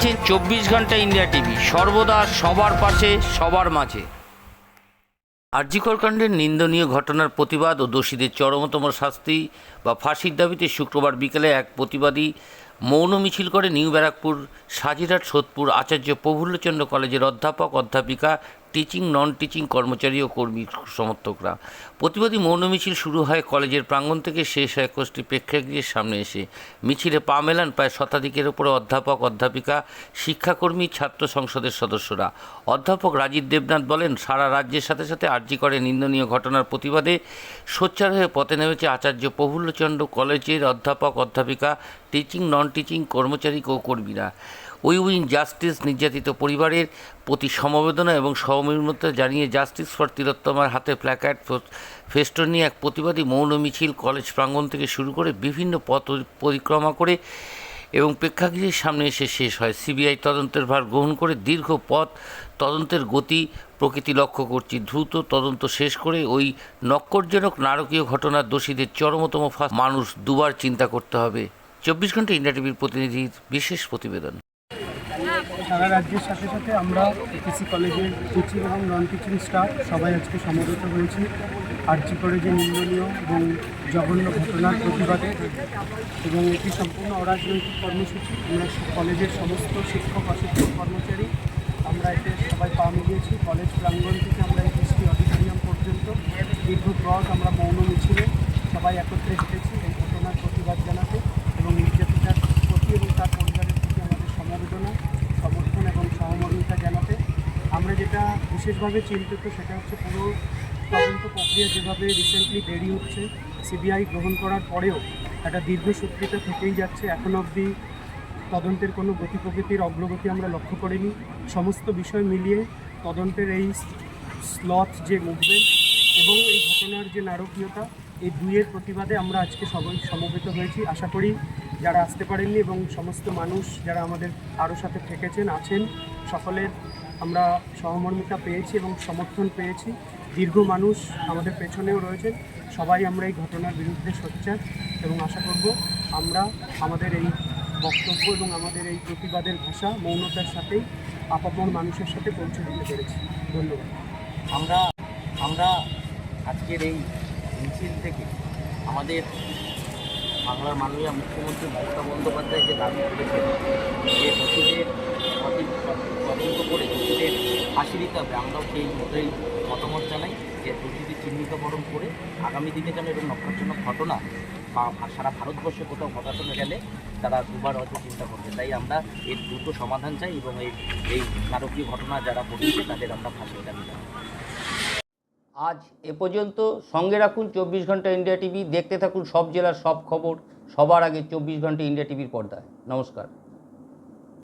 দেখছেন চব্বিশ ঘণ্টা ইন্ডিয়া টিভি। সর্বদা সবার পাশে, সবার মাঝে। আরজিকর কাণ্ডের নিন্দনীয় ঘটনার প্রতিবাদ ও দোষীদের চরমতম শাস্তি বা ফাঁসির দাবিতে শুক্রবার বিকেলে এক প্রতিবাদী মৌন মিছিল করে নিউ ব্যারাকপুর সাজিরাট সোদপুর আচার্য প্রফুল্লচন্দ্র কলেজের অধ্যাপক, অধ্যাপিকা টিচিং নন টিচিং কর্মচারী ও কর্মী সমর্থকরা। প্রতিবাদী মৌন মিছিল শুরু হয় কলেজের প্রাঙ্গণ থেকে শেষ হয় কোষ্ঠী প্রেক্ষাগৃহের সামনে এসে। মিছিলে পা মেলান প্রায় শতাধিকের উপরে অধ্যাপক, অধ্যাপিকা, শিক্ষাকর্মী, ছাত্র সংসদের সদস্যরা। অধ্যাপক রাজীব দেবনাথ বলেন, সারা রাজ্যের সাথে সাথে আর্জি করে নিন্দনীয় ঘটনার প্রতিবাদে। সোচ্চার হয়ে পথে নেমেছে আচার্য প্রফুল্লচন্দ্র কলেজের অধ্যাপক, অধ্যাপিকা টিচিং নন টিচিং কর্মচারী ও কর্মীরা। উইন জাস্টিস নির্যাতিত পরিবারের প্রতি সমবেদনা এবং সহমর্মিতা জানিয়ে জাস্টিস ফর তিলোত্তমার হাতে প্ল্যাকার্ড নিয়ে এক প্রতিবাদী মৌন মিছিল কলেজ প্রাঙ্গণ থেকে শুরু করে বিভিন্ন পথ পরিক্রমা করে এবং প্রেক্ষাগৃহের সামনে এসে শেষ হয়। সিবিআই তদন্তের ভার গ্রহণ করে দীর্ঘ পথ তদন্তের গতি প্রকৃতি লক্ষ্য করছি। দ্রুত তদন্ত শেষ করে ওই নক্করজনক নারকীয় ঘটনার দোষীদের চরমতম ফাঁস মানুষ দুবার চিন্তা করতে হবে। চব্বিশ ঘণ্টা ইন্ডিয়া টিভির প্রতিনিধির বিশেষ প্রতিবেদন। সারা রাজ্যের সাথে সাথে আমরা এপিসি কলেজের টিচিং এবং নন টিচিং স্টাফ সবাই আজকে সমবেত হয়েছি। আর্জি করে যে নিন্দনীয় এবং জঘন্য ঘটনার প্রতিবাদে এবং এটি সম্পূর্ণ অরাজনৈতিক কর্মসূচি। আমরা কলেজের সমস্ত শিক্ষক, অশিক্ষক, কর্মচারী আমরা এতে সবাই পা মিলিয়েছি। কলেজ প্রাঙ্গণ থেকে আমরা এই কৃষ্টি অডিটোরিয়াম পর্যন্ত, দীর্ঘ পথ আমরা মৌন মিছিলে সবাই একত্রে হেঁটেছি এই ঘটনার প্রতিবাদ জানাতে এবং নির্যাতিতার প্রতি এবং তার পরিবারের প্রতি আমাদের সমবেদনা সমর্থন এবং সহমর্মিতা জানাতে আমরা যেটা বিশেষভাবে চিন্তিত সেটা হচ্ছে পুরো তদন্ত প্রক্রিয়া যেভাবে রিসেন্টলি দেরি হচ্ছে সিবিআই গ্রহণ করার পরেও একটা দীর্ঘ দীর্ঘসূত্রিতা থেকেই যাচ্ছে। এখন অবধি তদন্তের কোনো গতি প্রকৃতির অগ্রগতি আমরা লক্ষ্য করিনি। সমস্ত বিষয় মিলিয়ে তদন্তের এই স্লথ যে মুভমেন্ট এবং এই ঘটনার যে নারকীয়তা, এই দুইয়ের প্রতিবাদে আমরা আজকে সবাই সমবেত হয়েছি। আশা করি যারা আসতে পারেননি এবং সমস্ত মানুষ যারা আমাদের আরও সাথে থেকেছেন, আছেন, সকলের আমরা সহমর্মিতা পেয়েছি এবং সমর্থন পেয়েছি। দীর্ঘ মানুষ আমাদের পেছনেও রয়েছেন। সবাই আমরা এই ঘটনার বিরুদ্ধে সোচ্চার এবং আশা করব আমরা আমাদের এই বক্তব্য এবং আমাদের এই প্রতিবাদের ভাষা মৌনতার সাথেই আপামর মানুষের সাথে পৌঁছে দিতে পেরেছি। ধন্যবাদ। আমরা আমরা আজকের এই মিছিল থেকে আমাদের বাংলার মাননীয় মুখ্যমন্ত্রী মমতা বন্দ্যোপাধ্যায় যে দাবি করেছেন যে দোষীদের তদন্ত করে দোষীদের ফাঁসি দিতে হবে। আমরাও সেই মতোই মতামত জানাই যে দোষীদের চিহ্নিতকরণ করে আগামী দিনে যেন এরকম নক্ষত্রজনক ঘটনা সারা ভারতবর্ষে কোথাও ঘটানো গেলে তারা দুবার হয়তো চিন্তা করবে। তাই আমরা এর দ্রুত সমাধান চাই এবং এই এই নারকীয় ঘটনা যারা ঘটেছে তাদের আমরা ফাঁসির দাবি আজ এ পর্যন্ত সঙ্গে রাখুন চব্বিশ ঘণ্টা ইন্ডিয়া টিভি। দেখতে থাকুন সব জেলার সব খবর। সবার আগে চব্বিশ ঘণ্টা ইন্ডিয়া টিভির পর্দায়। নমস্কার।